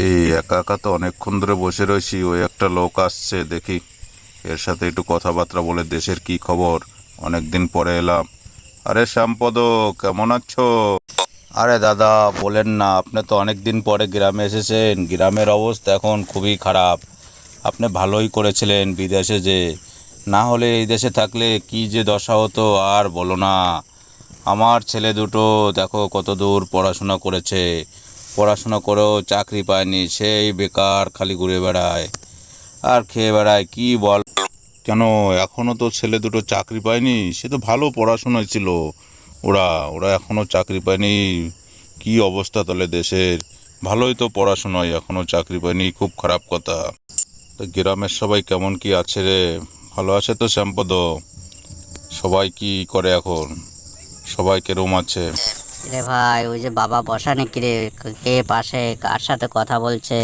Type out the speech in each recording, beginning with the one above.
এই একা একা তো অনেকক্ষণ ধরে বসে রয়েছি, ওই একটা লোক আসছে, দেখি। এর সাথে একটু কথাবার্তা বলে দেশের কি খবর? অনেক দিন পরে এলাম। আরে শ্যামপদ, কেমন আছো? আরে দাদা, বলেন না, আপনি তো অনেক দিন পরে গ্রামে এসেছেন। গ্রামের অবস্থা এখন খুবই খারাপ। আপনি ভালোই করেছিলেন বিদেশে যে। না হলে এই দেশে থাকলে কি যে দশা হতো, আর বলো না। আমার ছেলে দুটো, দেখো কত দূর পড়াশোনা করেছে। পড়াশোনা করেও চাকরি পায়নি, সেই বেকার খালি ঘুরে বেড়ায়। আর খেয়ে বেড়ায়, কি বল? কেন এখনও তো ছেলে দুটো চাকরি পায়নি, সে তো ভালো পড়াশোনায় ছিল। ওরা ওরা এখনও চাকরি পায়নি, কি অবস্থা তাহলে দেশের? ভালোই তো পড়াশোনায় এখনও চাকরি পায়নি, খুব খারাপ কথা। তো গ্রামের সবাই কেমন কি আছে রে? ভালো আছে তো শ্যামপদ? সবাই কি করে এখন? সবাই কেরম আছে? রে ভাই ওই যে বাবা বসা নাকি রে? কে পাশে? কার সাথে কথা বলছে?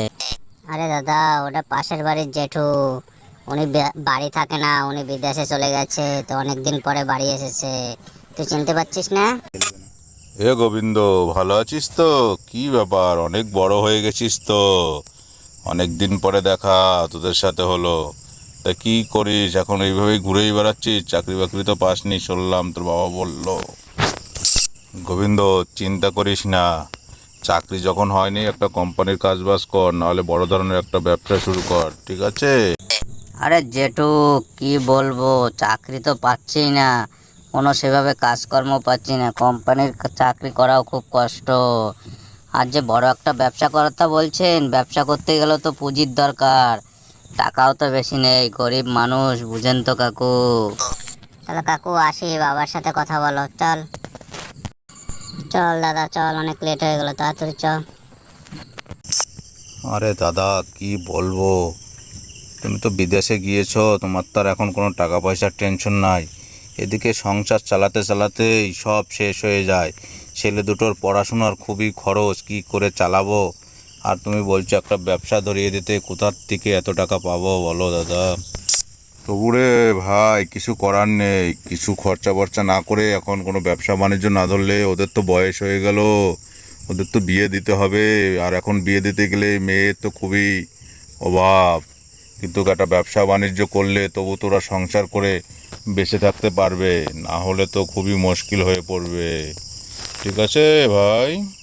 আরে দাদা ওটা পাশের বাড়ির জেঠু। উনি বাড়ি থাকে না উনি বিদেশে চলে গেছে তো অনেক দিন পরে বাড়ি এসেছে। তুই চিনতে পারছিস না? এ গোবিন্দ ভালো আছিস তো? কি ব্যাপার? অনেক বড় হয়ে গেছিস তো। অনেক দিন পরে দেখা তোদের সাথে হলো। তা কি করিস? এখন এইভাবেই ঘুরেই বেড়াচ্ছিস? চাকরি বাকরি তো পাসনি শুনলাম তোর বাবা বলল। গোবিন্দ চিন্তা করিস না। চাকরি যখন হয়নি একটা কোম্পানির কাজ বাজ কর নাহলে বড় ধরনের একটা ব্যবসা শুরু কর ঠিক আছে? আরে জেঠু কি বলব চাকরি তো পাচ্ছি না। কোনো সেভাবে কাজকর্ম পাচ্ছি না। কোম্পানির চাকরি করাও খুব কষ্ট। আর যে বড় একটা ব্যবসা করাটা বলছেন ব্যবসা করতে গেলে তো পুঁজির দরকার। টাকাও তো বেশি নেই গরিব মানুষ বুঝেন তো কাকু। তাহলে কাকু আসি বাবার সাথে কথা বলো চল। চল, দাদা, চল, অনেক লেট হয়ে গেল, তাড়াতাড়ি চল। আরে দাদা, কি বলব? তুমি তো বিদেশে গিয়েছো, তোমার তো আর এখন কোনো টাকা পয়সার টেনশন নাই। এদিকে সংসার চালাতে চালাতেই সব শেষ হয়ে যায়। ছেলে দুটোর পড়াশোনার খুবই খরচ, কি করে চালাবো? আর তুমি বলছো একটা ব্যবসা ধরিয়ে দিতে, কোথার থেকে এত টাকা পাবো বলো দাদা? তবুরে ভাই, কিছু করার নেই। কিছু খরচা বর্চা না করে এখন কোনো ব্যবসা বাণিজ্য না ধরলে ওদের তো বয়স হয়ে গেল। ওদের তো বিয়ে দিতে হবে। আর এখন বিয়ে দিতে গেলে মেয়ের তো খুবই অভাব। কিন্তু একটা ব্যবসা বাণিজ্য করলে তবু তোরা সংসার করে বেঁচে থাকতে পারবে। না হলে তো খুবই মুশকিল হয়ে পড়বে। ঠিক আছে ভাই?